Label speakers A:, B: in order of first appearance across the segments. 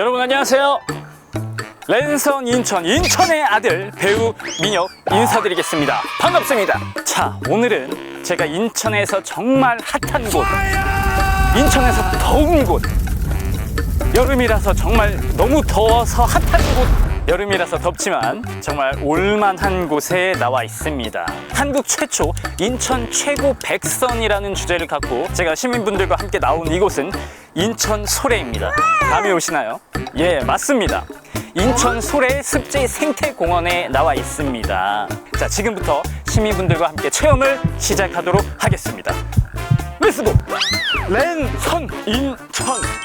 A: 여러분 안녕하세요. 랜선 인천 인천의 아들 배우 민혁 인사드리겠습니다. 반갑습니다. 자 오늘은 제가 인천에서 정말 핫한 곳, 인천에서 더운 곳, 여름이라서 정말 너무 더워서 핫한 곳. 여름이라서 덥지만 정말 올만한 곳에 나와 있습니다. 한국 최초 인천 최고 백선이라는 주제를 갖고 제가 시민분들과 함께 나온 이곳은 인천 소래입니다. 감이 오시나요? 예, 맞습니다. 인천 소래 습지 생태공원에 나와 있습니다. 자, 지금부터 시민분들과 함께 체험을 시작하도록 하겠습니다. 렛츠고! 랜선 인천!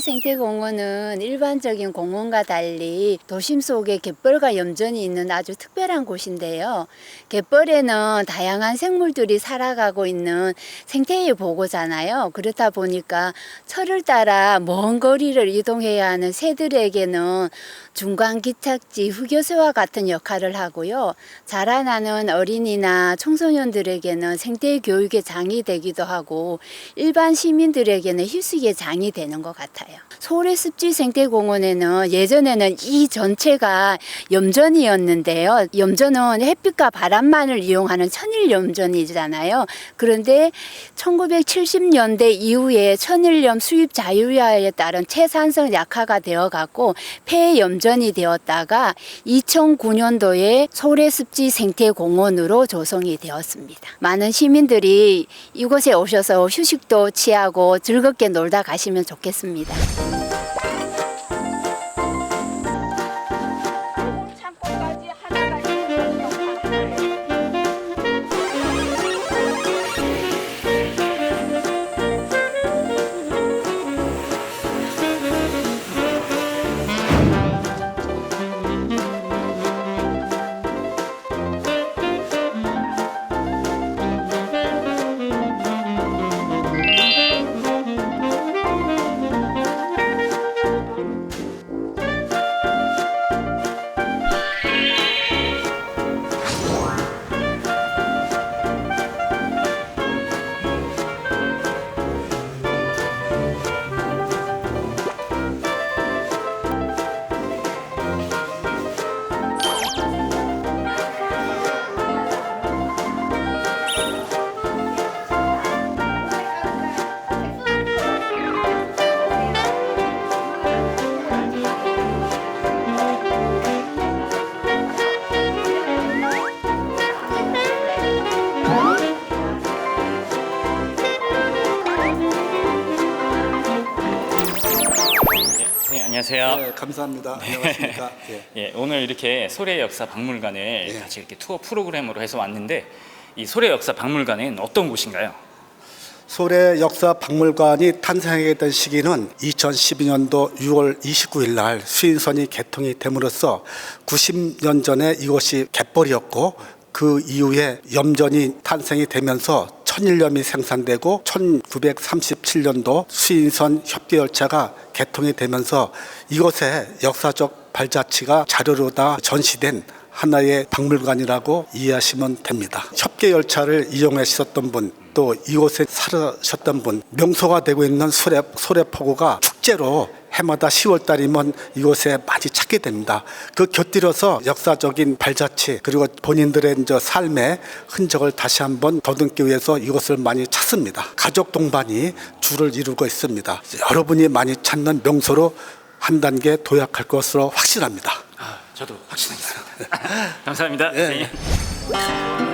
B: 생태공원은 일반적인 공원과 달리 도심 속에 갯벌과 염전이 있는 아주 특별한 곳인데요. 갯벌에는 다양한 생물들이 살아가고 있는 생태의 보고잖아요. 그렇다 보니까 철을 따라 먼 거리를 이동해야 하는 새들에게는 중간 기착지 휴게소와 같은 역할을 하고요. 자라나는 어린이나 청소년들에게는 생태 교육의 장이 되기도 하고 일반 시민들에게는 휴식의 장이 되는 것 같아요. 소래습지 생태공원에는 예전에는 이 전체가 염전이었는데요. 염전은 햇빛과 바람만을 이용하는 천일 염전이잖아요. 그런데 1970년대 이후에 천일염 수입 자유화에 따른 채산성 약화가 되어 갖고 폐염전이 되었다가 2009년도에 소래습지 생태공원으로 조성이 되었습니다. 많은 시민들이 이곳에 오셔서 휴식도 취하고 즐겁게 놀다 가시면 좋겠습니다.
A: you 안녕하세요.
C: 네, 감사합니다. 안녕하십니까. 예.
A: 예, 오늘 이렇게 소래 역사 박물관을
C: 예.
A: 같이 이렇게 투어 프로그램으로 해서 왔는데 이 소래 역사 박물관은 어떤 곳인가요?
C: 소래 역사 박물관이 탄생하게 된 시기는 2012년도 6월 29일 날 수인선이 개통이 됨으로써 90년 전에 이곳이 갯벌이었고 그 이후에 염전이 탄생이 되면서 천일염이 생산되고 1937년도 수인선 협계열차가 개통이 되면서 이곳에 역사적 발자취가 자료로 다 전시된 하나의 박물관이라고 이해하시면 됩니다. 협계 열차를 이용하셨던 분, 또 이곳에 살으셨던 분, 명소가 되고 있는 소래, 소래포구가 축제로 해마다 10월 달이면 이곳에 많이 찾게 됩니다. 그 곁들여서 역사적인 발자취 그리고 본인들의 이제 삶의 흔적을 다시 한번 더듬기 위해서 이곳을 많이 찾습니다. 가족 동반이 주를 이루고 있습니다. 여러분이 많이 찾는 명소로 한 단계 도약할 것으로 확실합니다.
A: 아, 저도 확신합니다. 감사합니다.
C: 예.
A: 선생님.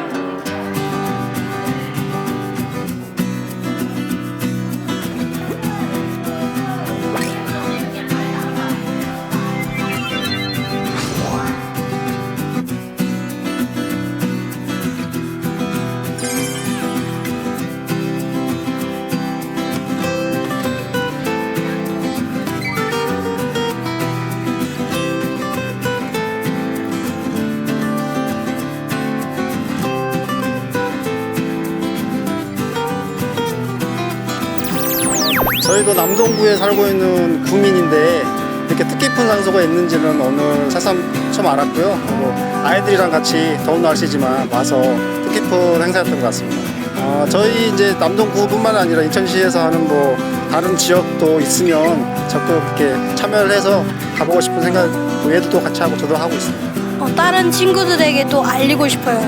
D: 저희도 남동구에 살고 있는 구민인데 이렇게 뜻깊은 장소가 있는지는 오늘 새삼 처음 알았고요. 그리고 아이들이랑 같이 더운 날씨지만 와서 뜻깊은 행사였던 것 같습니다. 어, 저희 이제 남동구뿐만 아니라 인천시에서 하는 뭐 다른 지역도 있으면 적극 이렇게 참여를 해서 가보고 싶은 생각 얘들도 같이 하고 저도 하고 있습니다.
E: 어, 다른 친구들에게 또 알리고 싶어요.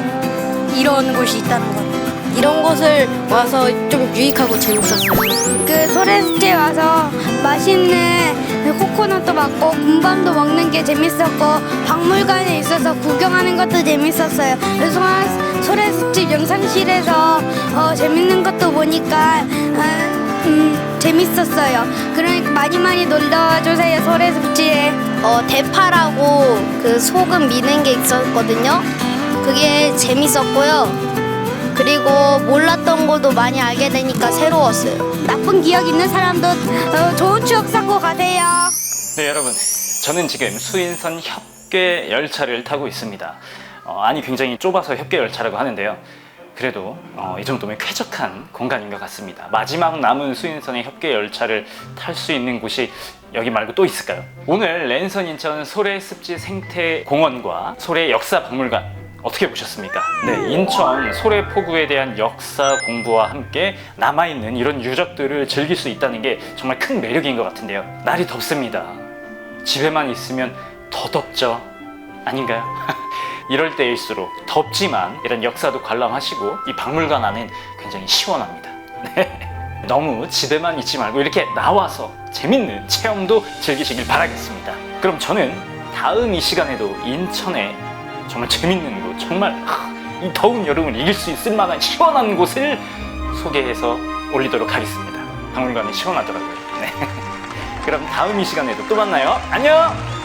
E: 이런 곳이 있다는 걸.
F: 이런 곳을 와서 좀 유익하고 재밌었어요.
E: 그 소래스트에 와서 맛있는 그 코코넛도 먹고 군밤도 먹는 게 재밌었고 박물관에 있어서 구경하는 것도 재밌었어요. 그래서 소래스트 영상실에서 어, 재밌는 것도 보니까 아, 음, 재밌었어요. 그러니까 많이 많이 놀러 주세요 소래습지에.
F: 어, 대파라고 그 소금 미는 게 있었거든요. 그게 재밌었고요. 그리고 몰랐던 것도 많이 알게 되니까 새로웠어요.
E: 나쁜 기억 있는 사람도 어, 좋은 추억 쌓고 가세요.
A: 네 여러분 저는 지금 수인선 협계 열차를 타고 있습니다 어, 안이 굉장히 좁아서 협계 열차라고 하는데요 그래도 어, 이 정도면 쾌적한 공간인 것 같습니다 마지막 남은 수인선의 협계 열차를 탈 수 있는 곳이 여기 말고 또 있을까요? 오늘 랜선 인천 소래 습지 생태 공원과 소래 역사 박물관 어떻게 보셨습니까? 네, 인천 소래 포구에 대한 역사 공부와 함께 남아있는 이런 유적들을 즐길 수 있다는 게 정말 큰 매력인 것 같은데요. 날이 덥습니다. 집에만 있으면 더 덥죠? 아닌가요? 이럴 때일수록 덥지만 이런 역사도 관람하시고 이 박물관 안은 굉장히 시원합니다. 네. 너무 집에만 있지 말고 이렇게 나와서 재밌는 체험도 즐기시길 바라겠습니다. 그럼 저는 다음 이 시간에도 인천에 정말 재밌는 곳, 정말 하, 이 더운 여름을 이길 수 있을 만한 시원한 곳을 소개해서 올리도록 하겠습니다. 박물관이 시원하더라고요. 네. 그럼 다음 이 시간에도 또 만나요. 안녕!